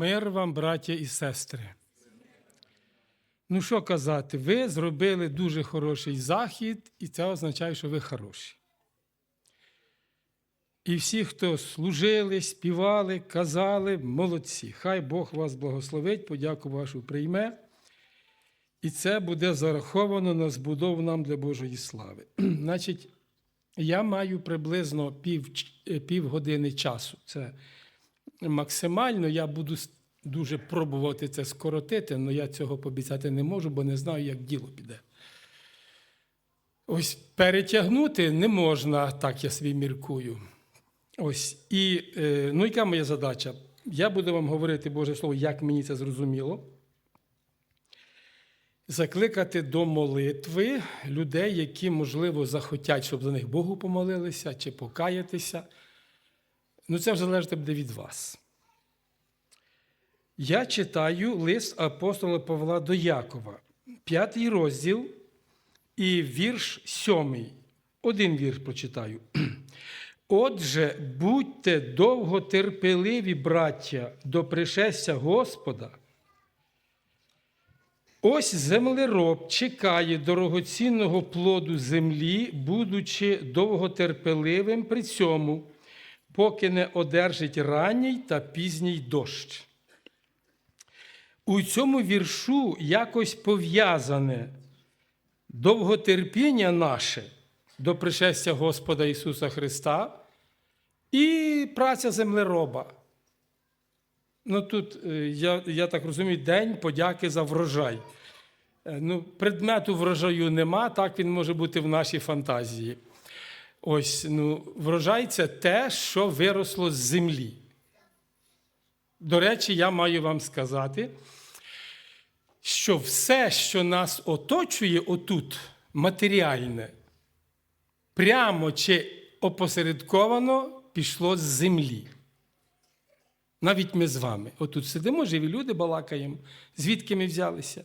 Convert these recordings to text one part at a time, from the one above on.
Мир вам, браття і сестри. Ну, що казати, ви зробили дуже хороший захід, і це означає, що ви хороші. І всі, хто служили, співали, казали, молодці. Хай Бог вас благословить, подяку вашу прийме. І це буде зараховано на збудову нам для Божої слави. Значить, я маю приблизно пів, пів години часу. Це максимально. Я буду дуже пробувати це скоротити, але я цього пообіцяти не можу, бо не знаю, як діло піде. Ось перетягнути не можна, так я свій міркую. Ось. І е, ну, яка моя задача? Я буду вам говорити Боже Слово, як мені це зрозуміло. Закликати до молитви людей, які, можливо, захотять, щоб за них Богу помолилися чи покаятися. Ну, це вже залежить буде від вас. Я читаю лист апостола Павла до Якова, п'ятий розділ і вірш сьомий. Один вірш прочитаю. Отже, будьте довготерпеливі, браття, до пришестя Господа. Ось землероб чекає дорогоцінного плоду землі, будучи довготерпеливим при цьому, поки не одержить ранній та пізній дощ. У цьому віршу якось пов'язане довготерпіння наше до пришестя Господа Ісуса Христа і праця землероба. Ну тут, е, я, я так розумію, день подяки за врожай. Е, Ну, предмету врожаю нема, так він може бути в нашій фантазії. Ось, ну, врожай це те, що виросло з землі. До речі, я маю вам сказати, що все, що нас оточує отут, матеріальне, прямо чи опосередковано пішло з землі. Навіть ми з вами. Отут сидимо, живі люди балакаємо. Звідки ми взялися?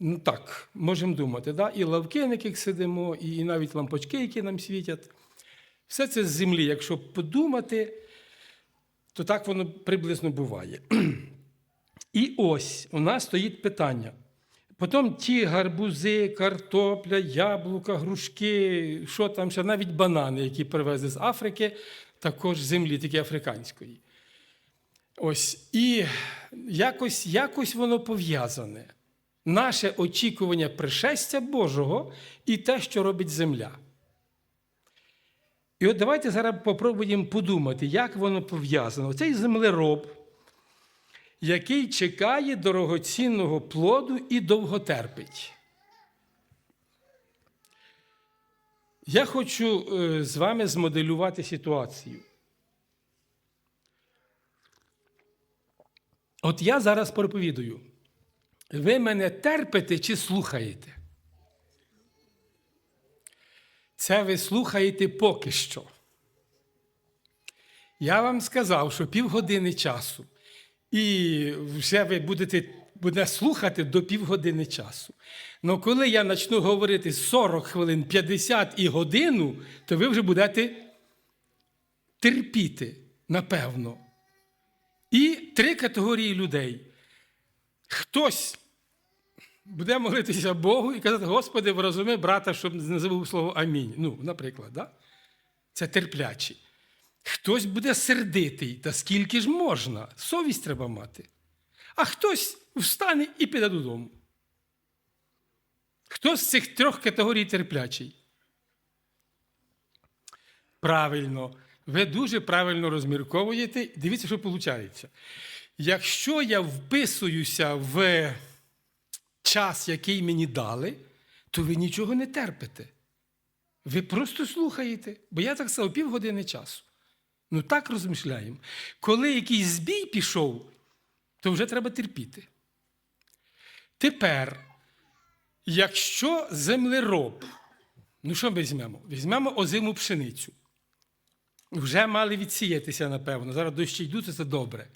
Ну так, можемо думати. Да? І лавки, на яких сидимо, і навіть лампочки, які нам світять. Все це з землі. Якщо подумати, то так воно приблизно буває. І ось у нас стоїть питання. Потім ті гарбузи, картопля, яблука, грушки, що там ще, навіть банани, які привезли з Африки, також землі, тільки африканської. Ось. І якось, якось воно пов'язане. Наше очікування пришестя Божого і те, що робить земля. І от давайте зараз попробуємо подумати, як воно пов'язано. Цей землероб, який чекає дорогоцінного плоду і довготерпить. Я хочу е, з вами змоделювати ситуацію. От я зараз проповідую. Ви мене терпите чи слухаєте? Це ви слухаєте поки що. Я вам сказав, що півгодини часу, і вже ви будете буде слухати до півгодини часу. Але коли я почну говорити 40 хвилин, 50 і годину, то ви вже будете терпіти, напевно. І три категорії людей. Хтось буде молитися Богу і казати, Господи, врозуми брата, щоб не забув слово амінь. Ну, наприклад, да? це терплячі. Хтось буде сердитий, та скільки ж можна, совість треба мати. А хтось встане і піде додому. Хто з цих трьох категорій терплячий? Правильно, ви дуже правильно розмірковуєте. Дивіться, що виходить. Якщо я вписуюся в час, який мені дали, то ви нічого не терпите. Ви просто слухаєте, бо я так сказав півгодини часу. Ну так розмишляємо. Коли якийсь збій пішов, то вже треба терпіти. Тепер, якщо землероб, ну що ми візьмемо? Візьмемо озиму пшеницю. Вже мали відсіятися, напевно. Зараз дощі йдуть, це добре.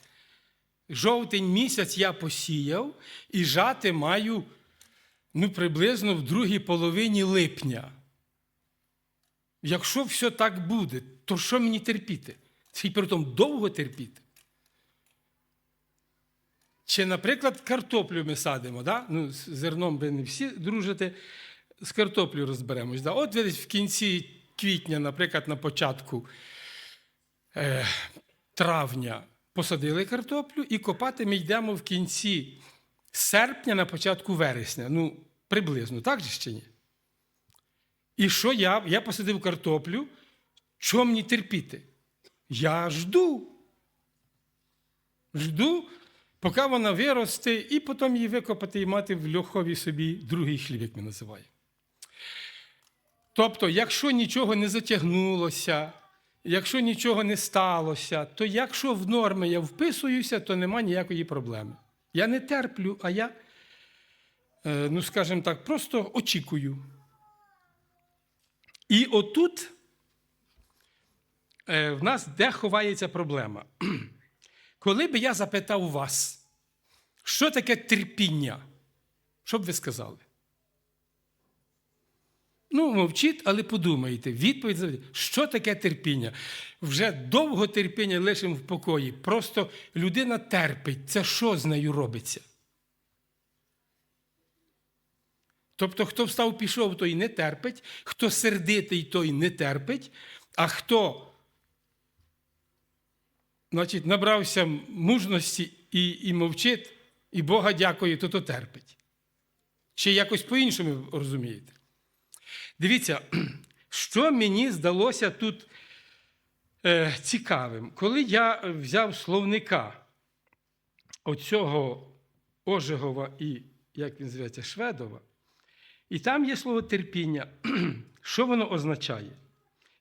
Жовтень місяць я посіяв і жати маю ну, приблизно в другій половині липня. Якщо все так буде, то що мені терпіти? Й при тому довго терпіти. Чи, наприклад, картоплю ми садимо, да? ну, з зерном ви не всі дружите, з картоплю розберемось. Да? От десь в кінці квітня, наприклад, на початку е, травня посадили картоплю і копати ми йдемо в кінці серпня на початку вересня. Ну, приблизно, так же чи ні? І що я? Я посадив картоплю. Що мені терпіти? Я жду. Жду, поки вона виросте, і потім її викопати і мати в льохові собі другий хліб, як ми називаємо. Тобто, якщо нічого не затягнулося, якщо нічого не сталося, то якщо в норми я вписуюся, то нема ніякої проблеми. Я не терплю, а я, е, ну скажімо так, просто очікую. І отут е, в нас де ховається проблема. Коли би я запитав вас, що таке терпіння, що б ви сказали? Ну, мовчіть, але подумайте. Відповідь завжди, що таке терпіння? Вже довго терпіння лишимо в покої. Просто людина терпить. Це що з нею робиться? Тобто, хто встав, пішов, той не терпить, хто сердитий, той не терпить, а хто значить, набрався мужності і, і мовчить, і Бога дякує, то то терпить. Чи якось по-іншому розумієте? Дивіться, що мені здалося тут е, цікавим. Коли я взяв словника оцього Ожегова і, як він зветься, Шведова, і там є слово терпіння. Що воно означає?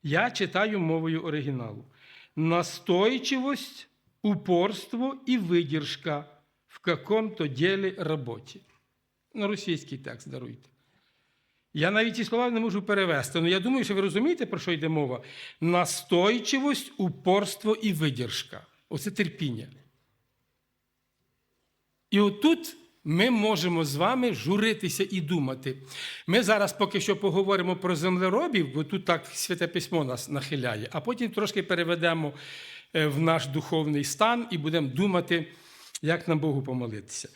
Я читаю мовою оригіналу. Настойчивость, упорство і видержка в каком-то ділі роботі. На російський текст даруйте. Я навіть ці слова не можу перевести, але я думаю, що ви розумієте, про що йде мова. Настойчивость, упорство і видержка. Оце терпіння. І отут ми можемо з вами журитися і думати. Ми зараз поки що поговоримо про землеробів, бо тут так святе письмо нас нахиляє, а потім трошки переведемо е, в наш духовний стан і будемо думати, як нам Богу помолитися.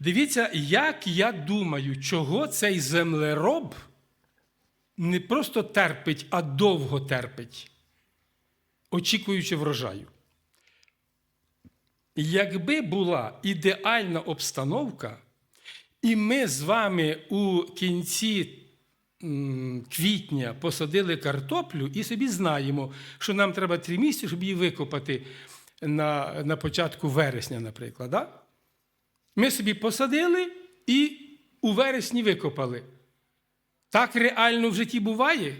Дивіться, як я думаю, чого цей землероб не просто терпить, а довго терпить, очікуючи врожаю. Якби була ідеальна обстановка, і ми з вами у кінці квітня посадили картоплю і собі знаємо, що нам треба три місяці, щоб її викопати на, на початку вересня, наприклад. Да? Ми собі посадили і у вересні викопали. Так реально в житті буває?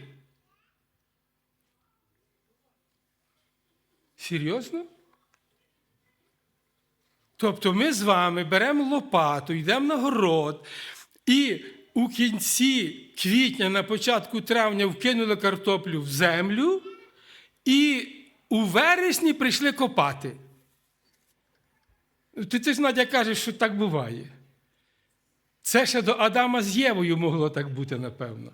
Серйозно? Тобто ми з вами беремо лопату, йдемо на город, і у кінці квітня, на початку травня вкинули картоплю в землю, і у вересні прийшли копати. Ти, ти ж Надя кажеш, що так буває. Це ще до Адама з Євою могло так бути, напевно.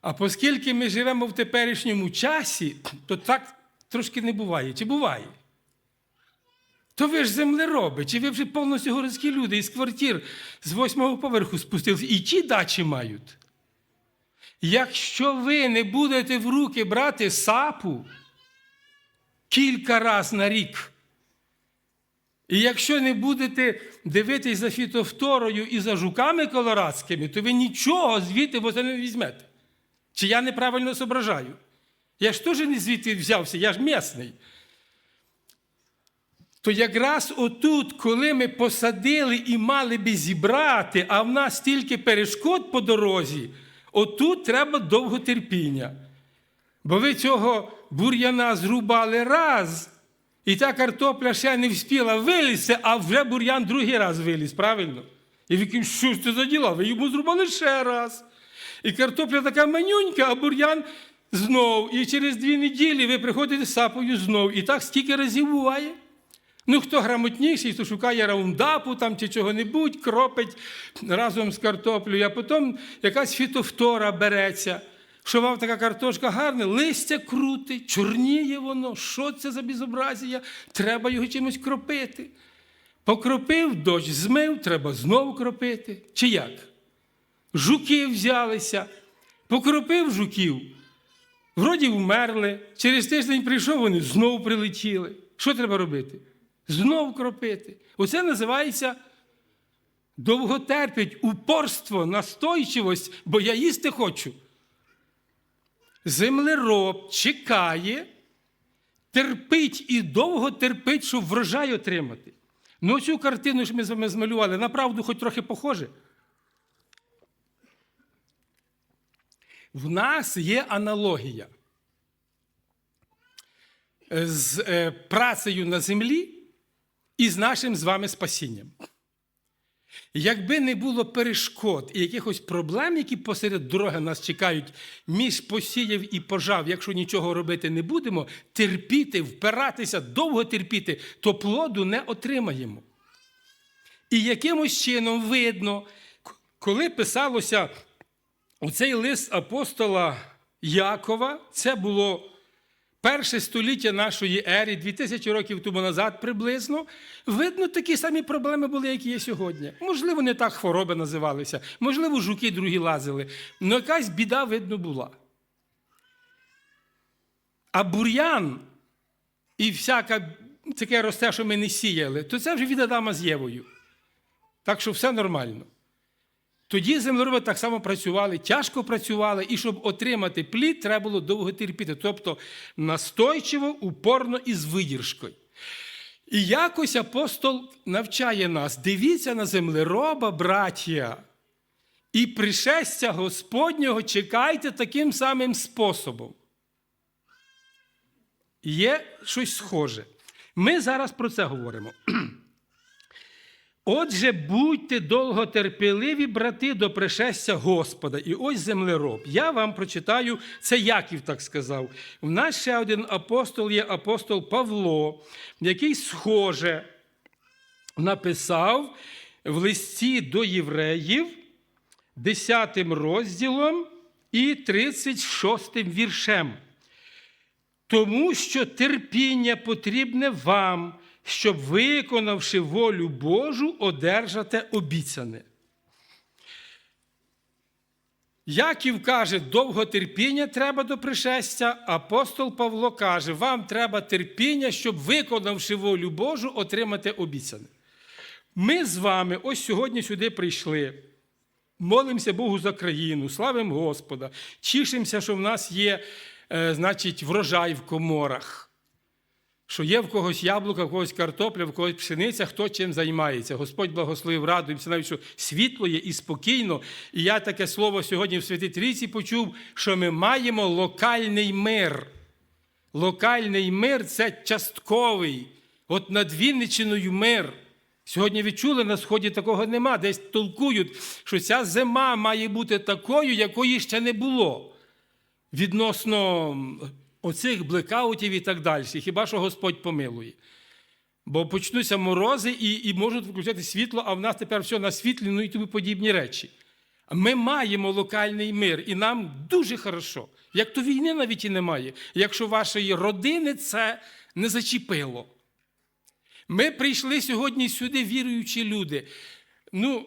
А оскільки ми живемо в теперішньому часі, то так трошки не буває. Чи буває? То ви ж землероби, чи ви вже повністю городські люди із квартир з восьмого поверху спустилися, і ті дачі мають. Якщо ви не будете в руки брати сапу кілька разів на рік, і якщо не будете дивитись за фітофторою і за жуками колорадськими, то ви нічого звідти воза не візьмете. Чи я неправильно зображаю? Я ж теж не звідти взявся, я ж місний. То якраз отут, коли ми посадили і мали би зібрати, а в нас стільки перешкод по дорозі, отут треба довготерпіння. Бо ви цього бур'яна зрубали раз, і та картопля ще не вспіла вилізти, а вже бур'ян другий раз виліз, правильно? І кажете, що ж це за діла? Ви йому зрубали ще раз. І картопля така манюнька, а бур'ян знов. І через дві неділі ви приходите сапою знов. І так скільки разів буває? Ну, хто грамотніший, то шукає раундапу там чи чого-небудь, кропить разом з картоплею, а потім якась фітофтора береться. Що вам така картошка гарна, листя крутить, чорніє воно. Що це за безобразія? Треба його чимось кропити. Покропив дощ, змив, треба знову кропити. Чи як? Жуки взялися, покропив жуків. Вроді вмерли, через тиждень прийшов, вони знову прилетіли. Що треба робити? Знову кропити. Оце називається довготерпіть, упорство, настойчивость, бо я їсти хочу. Землероб чекає, терпить і довго терпить, щоб врожай отримати. Ну, цю картину ж ми з вами змалювали, направду хоч трохи похоже. В нас є аналогія з е, працею на землі і з нашим з вами спасінням. Якби не було перешкод і якихось проблем, які посеред дороги нас чекають між посіяв і пожав, якщо нічого робити не будемо, терпіти, впиратися, довго терпіти, то плоду не отримаємо. І якимось чином видно, коли писалося оцей лист апостола Якова, це було перше століття нашої ери, 2000 років тому назад приблизно, видно, такі самі проблеми були, які є сьогодні. Можливо, не так хвороби називалися, можливо, жуки другі лазили, але якась біда, видно, була. А бур'ян і всяке таке росте, що ми не сіяли, то це вже від Адама з Євою. Так що все нормально. Тоді землероби так само працювали, тяжко працювали, і щоб отримати плід, треба було довго терпіти. Тобто настойчиво, упорно і з видіршкою. І якось апостол навчає нас: дивіться на землероба, браття, і пришестя Господнього чекайте таким самим способом. Є щось схоже. Ми зараз про це говоримо. Отже, будьте довготерпеливі, брати, до пришестя Господа. І ось землероб. Я вам прочитаю, це Яків так сказав. В нас ще один апостол є апостол Павло, який схоже написав в листі до євреїв 10 розділом і 36 віршем. Тому що терпіння потрібне вам щоб, виконавши волю Божу, одержати обіцяне. Яків каже, довго терпіння треба до пришестя, апостол Павло каже, вам треба терпіння, щоб, виконавши волю Божу, отримати обіцяне. Ми з вами ось сьогодні сюди прийшли. Молимося Богу за країну, славимо Господа, тішимося, що в нас є, е, значить, врожай в коморах що є в когось яблука, в когось картопля, в когось пшениця, хто чим займається. Господь благословив, радуємося, навіть що світло є і спокійно. І я таке слово сьогодні в Святій Трійці почув, що ми маємо локальний мир. Локальний мир це частковий. От над Вінничиною мир. Сьогодні відчули, на сході такого нема. Десь толкують, що ця зима має бути такою, якої ще не було. Відносно оцих блекаутів і так далі. Хіба що Господь помилує. Бо почнуться морози і і можуть виключати світло, а в нас тепер все на світлі, ну і тобі подібні речі. Ми маємо локальний мир, і нам дуже хорошо. Як то війни навіть і немає, якщо вашої родини це не зачепило. Ми прийшли сьогодні сюди, віруючі люди. Ну,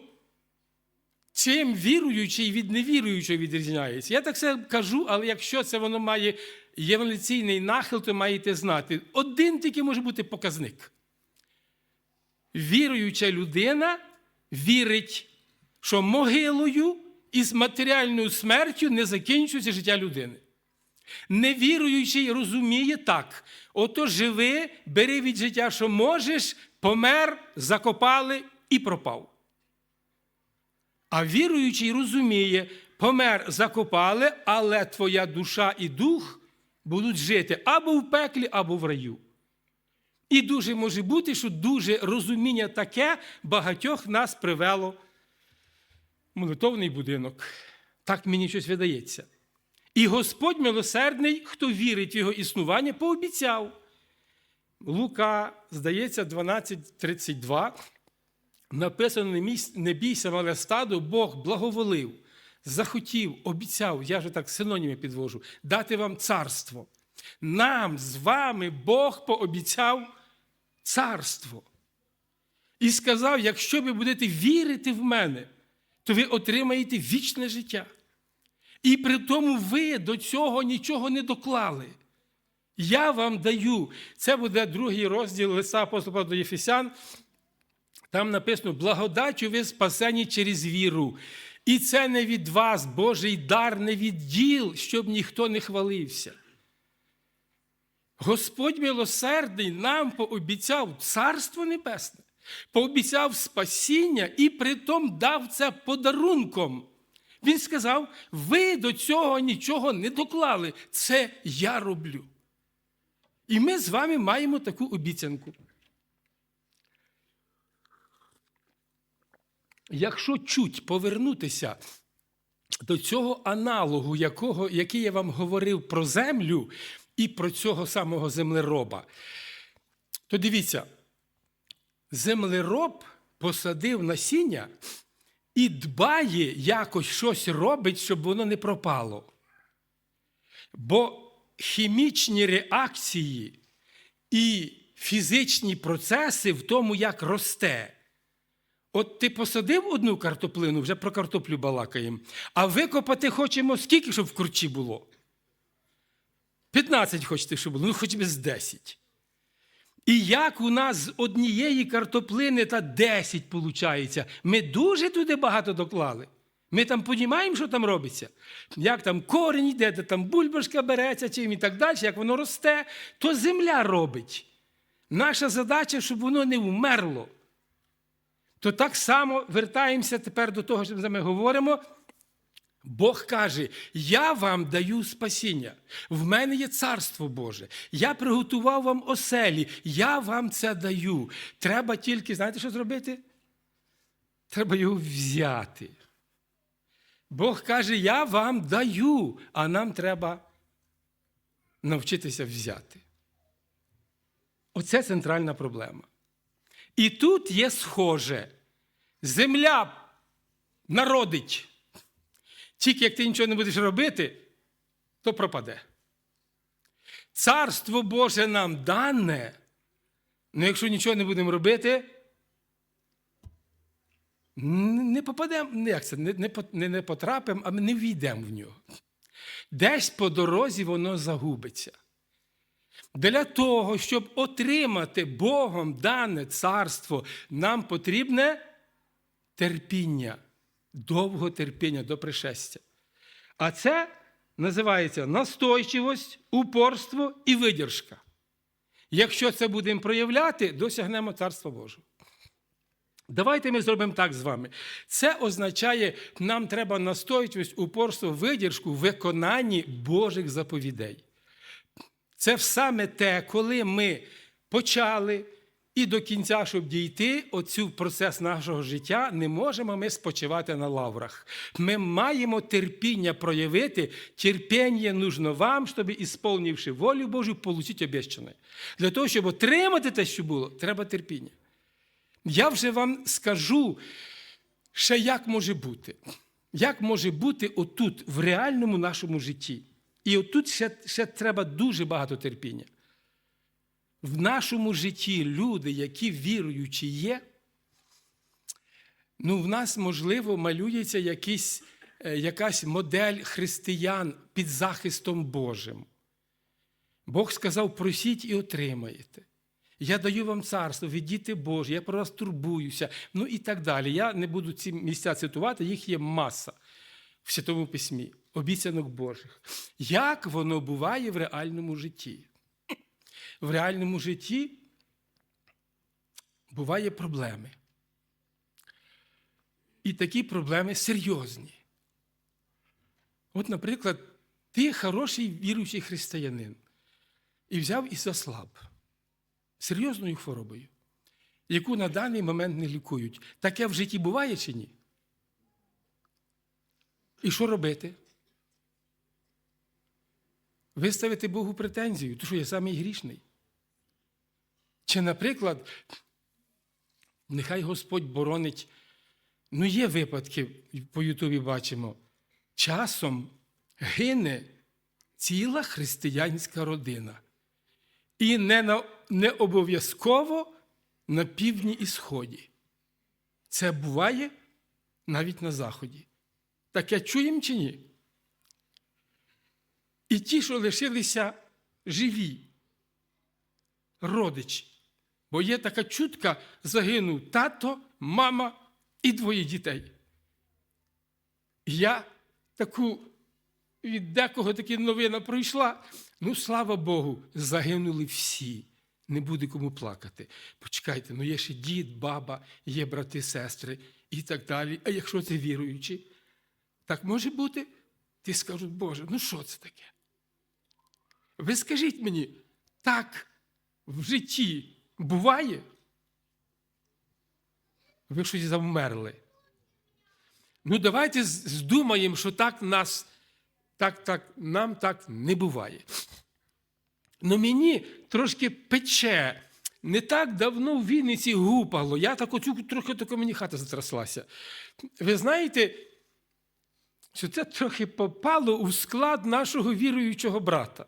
чим віруючий від невіруючого відрізняється? Я так все кажу, але якщо це воно має єволюційний нахил, то маєте знати, один тільки може бути показник. Віруюча людина вірить, що могилою із матеріальною смертю не закінчується життя людини. Невіруючий розуміє так: ото живи, бери від життя, що можеш, помер, закопали і пропав. А віруючий розуміє, помер, закопали, але твоя душа і дух будуть жити або в пеклі, або в раю. І дуже може бути, що дуже розуміння таке багатьох нас привело в молитовний будинок. Так мені щось видається. І Господь милосердний, хто вірить в його існування, пообіцяв. Лука, здається, 12.32. Написано: не бійся, мале стадо, Бог благоволив захотів, обіцяв, я вже так синоніми підвожу, дати вам царство. Нам з вами Бог пообіцяв царство. І сказав: якщо ви будете вірити в мене, то ви отримаєте вічне життя. І при тому ви до цього нічого не доклали. Я вам даю. Це буде другий розділ листа апостола до Єфесян. Там написано: благодаттю ви спасені через віру. І це не від вас, Божий дар, не від діл, щоб ніхто не хвалився. Господь милосердний нам пообіцяв Царство Небесне, пообіцяв спасіння і притом дав це подарунком. Він сказав: ви до цього нічого не доклали, це я роблю. І ми з вами маємо таку обіцянку. Якщо чуть повернутися до цього аналогу, якого, який я вам говорив про землю і про цього самого землероба, то дивіться, землероб посадив насіння і дбає, якось щось робить, щоб воно не пропало. Бо хімічні реакції і фізичні процеси в тому, як росте. От ти посадив одну картоплину, вже про картоплю балакаємо, а викопати хочемо скільки, щоб в курчі було? 15 хочете, щоб було, ну хоч би з 10. І як у нас з однієї картоплини та 10 виходить, ми дуже туди багато доклали. Ми там розуміємо, що там робиться. Як там корінь йде, де там бульбашка береться, чим і так далі, як воно росте, то земля робить. Наша задача, щоб воно не вмерло. То так само вертаємося тепер до того, що ми говоримо. Бог каже: Я вам даю спасіння. В мене є царство Боже. Я приготував вам оселі, я вам це даю. Треба тільки, знаєте, що зробити? Треба його взяти. Бог каже, я вам даю, а нам треба навчитися взяти. Оце центральна проблема. І тут є схоже. Земля народить. Тільки як ти нічого не будеш робити, то пропаде. Царство Боже нам дане, але якщо нічого не будемо робити, не попадемо, як це, не, не, не потрапимо, а ми не війдемо в нього. Десь по дорозі воно загубиться. Для того, щоб отримати Богом дане царство, нам потрібне терпіння, довго терпіння до пришестя. А це називається настойчивость, упорство і видержка. Якщо це будемо проявляти, досягнемо Царства Божого. Давайте ми зробимо так з вами. Це означає, нам треба настойчивість, упорство, видержку в виконанні Божих заповідей. Це саме те, коли ми почали і до кінця, щоб дійти, оцю процес нашого життя, не можемо ми спочивати на лаврах. Ми маємо терпіння проявити. Терпіння нужно вам, щоб, ісполнивши волю Божу, отримати обіщане. Для того, щоб отримати те, що було, треба терпіння. Я вже вам скажу, ще як може бути. Як може бути отут, в реальному нашому житті. І отут ще, ще треба дуже багато терпіння. В нашому житті люди, які віруючі є, ну, в нас, можливо, малюється якийсь, якась модель християн під захистом Божим. Бог сказав: просіть і отримаєте. Я даю вам царство, ви діти Божі, я про вас турбуюся, ну і так далі. Я не буду ці місця цитувати, їх є маса в Святому Письмі, обіцянок Божих. Як воно буває в реальному житті? В реальному житті буває проблеми. І такі проблеми серйозні. От, наприклад, ти хороший віруючий християнин і взяв і заслаб серйозною хворобою, яку на даний момент не лікують. Таке в житті буває чи ні? І що робити? Виставити Богу претензію, то що я самий грішний. Чи, наприклад, нехай Господь боронить, ну є випадки, по Ютубі бачимо, часом гине ціла християнська родина. І не, на, не обов'язково на півдні і сході. Це буває навіть на Заході. Таке чуємо чи ні? І ті, що лишилися живі, родичі. Бо є така чутка, загинув тато, мама і двоє дітей. Я таку від декого такі новина пройшла. Ну, слава Богу, загинули всі. Не буде кому плакати. Почекайте, ну є ще дід, баба, є брати, сестри і так далі. А якщо ти віруючий, так може бути? Ти скажуть, Боже, ну що це таке? Ви скажіть мені, так в житті буває? Ви щось завмерли. Ну, давайте здумаємо, що так нас, так, так, нам так не буває. Ну мені трошки пече. Не так давно в Вінниці гупало. Я так оцю трохи тако мені хата затряслася. Ви знаєте, що це трохи попало у склад нашого віруючого брата,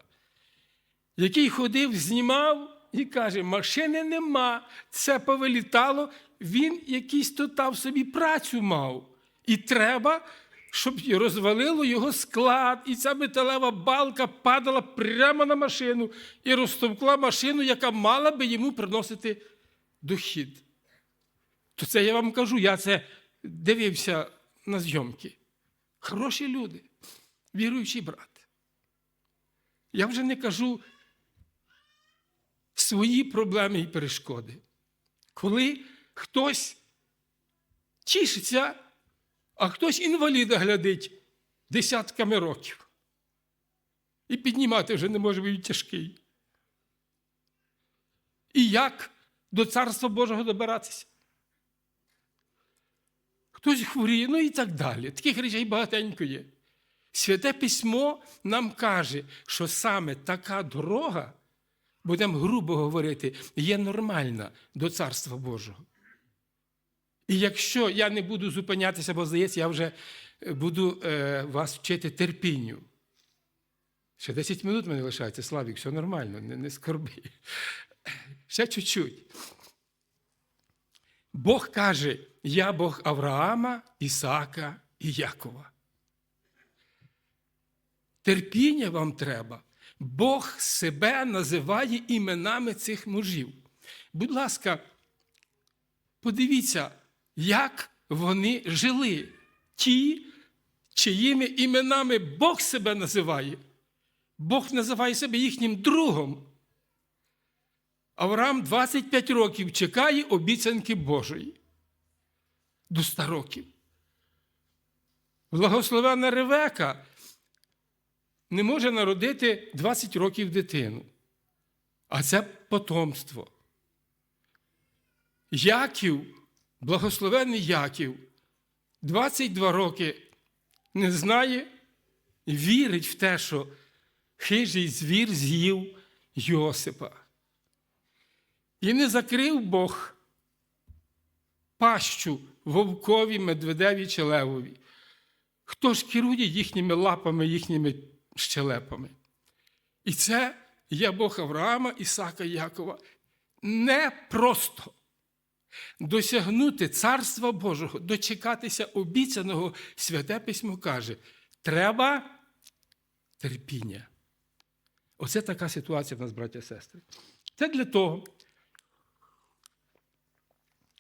який ходив, знімав і каже: машини нема, це повилітало, він якийсь то там собі працю мав. І треба, щоб розвалило його склад, і ця металева балка падала прямо на машину і розтовкла машину, яка мала би йому приносити дохід. То це я вам кажу, я це дивився на зйомки. Хороші люди, віруючий брат. Я вже не кажу свої проблеми і перешкоди. Коли хтось тішиться, а хтось інваліда глядить десятками років. І піднімати вже не може, він тяжкий. І як до Царства Божого добиратися? Хтось хворіє, ну і так далі. Таких речей багатенько є. Святе письмо нам каже, що саме така дорога, будемо грубо говорити, є нормальна до Царства Божого. І якщо я не буду зупинятися, бо здається, я вже е, буду е, вас вчити терпінню. Ще 10 минут мене лишається, Славік, все нормально, не, не скорби. Ще чуть-чуть. Бог каже: Я Бог Авраама, Ісаака і Якова. Терпіння вам треба. Бог себе називає іменами цих мужів. Будь ласка, подивіться, як вони жили. Ті, чиїми іменами Бог себе називає. Бог називає себе їхнім другом. Авраам 25 років чекає обіцянки Божої. До 100 років. Благословена Ревека не може народити 20 років дитину. А це потомство. Яків, благословений Яків, 22 роки не знає, вірить в те, що хижий звір з'їв Йосипа. І не закрив Бог пащу вовкові, медведеві чи левові. Хто ж керує їхніми лапами, їхніми щелепами? І це є Бог Авраама, Ісака Якова. Не просто досягнути Царства Божого, дочекатися обіцяного, святе письмо каже, треба терпіння. Оце така ситуація в нас, браття і сестри. Це для того,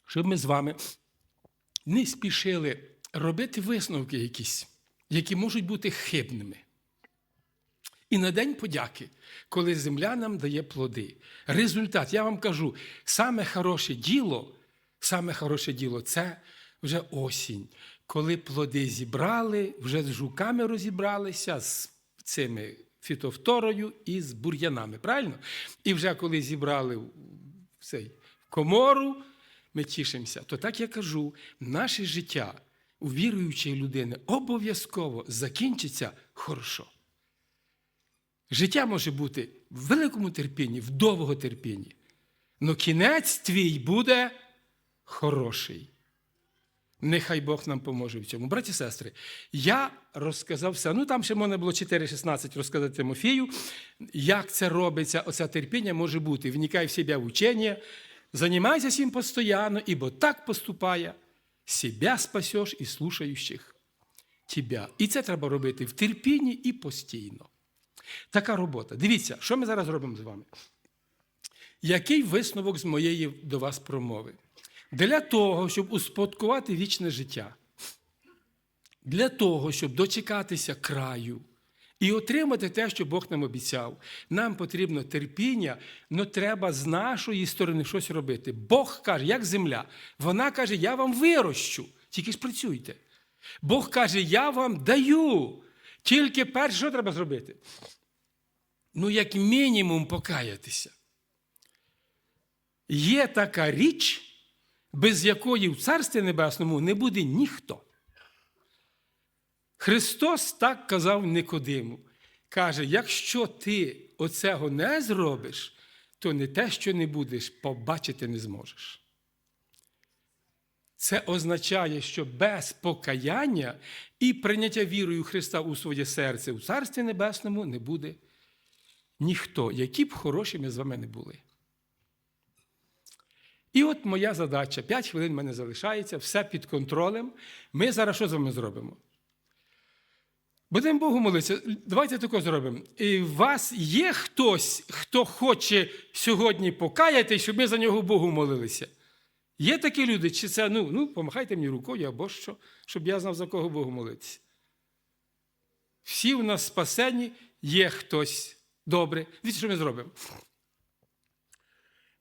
щоб ми з вами не спішили робити висновки якісь, які можуть бути хибними. І на День подяки, коли земля нам дає плоди. Результат, я вам кажу, саме хороше діло, саме хороше діло це вже осінь, коли плоди зібрали, вже з жуками розібралися, з цими фітовторою і з бур'янами. Правильно? І вже коли зібрали цей комору, ми тішимося. То так я кажу, наше життя у віруючої людини обов'язково закінчиться хорошо. Життя може бути в великому терпінні, в довго терпінні. Но кінець твій буде хороший. Нехай Бог нам поможе в цьому. Браті і сестри, я розказав все. Ну там ще можна було 4.16 розказати Тимофію, як це робиться, оце терпіння може бути. Вникай в себе в учення, займайся цим постійно, ібо так поступає себя спасеш і слушаючих тебя. І це треба робити в терпінні і постійно. Така робота. Дивіться, що ми зараз робимо з вами. Який висновок з моєї до вас промови? Для того, щоб успадкувати вічне життя, для того, щоб дочекатися краю і отримати те, що Бог нам обіцяв, нам потрібно терпіння, але треба з нашої сторони щось робити. Бог каже, як земля, вона каже, я вам вирощу, тільки ж працюйте. Бог каже, я вам даю. Тільки перше, що треба зробити? Ну, як мінімум, покаятися. Є така річ, без якої в Царстві Небесному не буде ніхто. Христос так казав Никодиму. Каже: якщо ти оцього не зробиш, то не те, що не будеш, побачити не зможеш. Це означає, що без покаяння і прийняття вірою Христа у своє серце у Царстві Небесному не буде ніхто, які б хороші ми з вами не були. І от моя задача: 5 хвилин в мене залишається, все під контролем. Ми зараз що з вами зробимо? Будемо Богу молитися. Давайте таке зробимо. І у вас є хтось, хто хоче сьогодні покаятись, щоб ми за нього Богу молилися? Є такі люди, чи це, ну, ну, помахайте мені рукою або що, щоб я знав, за кого Богу молитися. Всі у нас спасені, є хтось добре. Дивіться, що ми зробимо.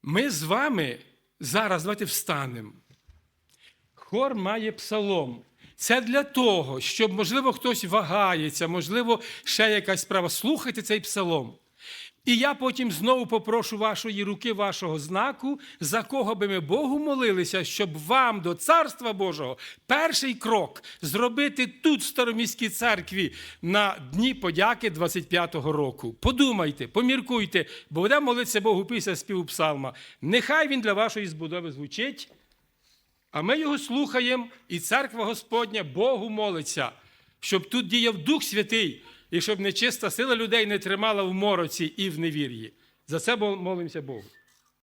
Ми з вами зараз давайте встанемо. Хор має псалом. Це для того, щоб, можливо, хтось вагається, можливо, ще якась справа. Слухайте цей псалом. І я потім знову попрошу вашої руки, вашого знаку, за кого би ми Богу молилися, щоб вам до Царства Божого перший крок зробити тут, в Староміській церкві, на Дні подяки 25-го року. Подумайте, поміркуйте, бо будемо молитися Богу після співу псалма. Нехай він для вашої збудови звучить. А ми його слухаємо, і церква Господня Богу молиться, щоб тут діяв Дух Святий, і щоб нечиста сила людей не тримала в мороці і в невір'ї. За це молимося Богу.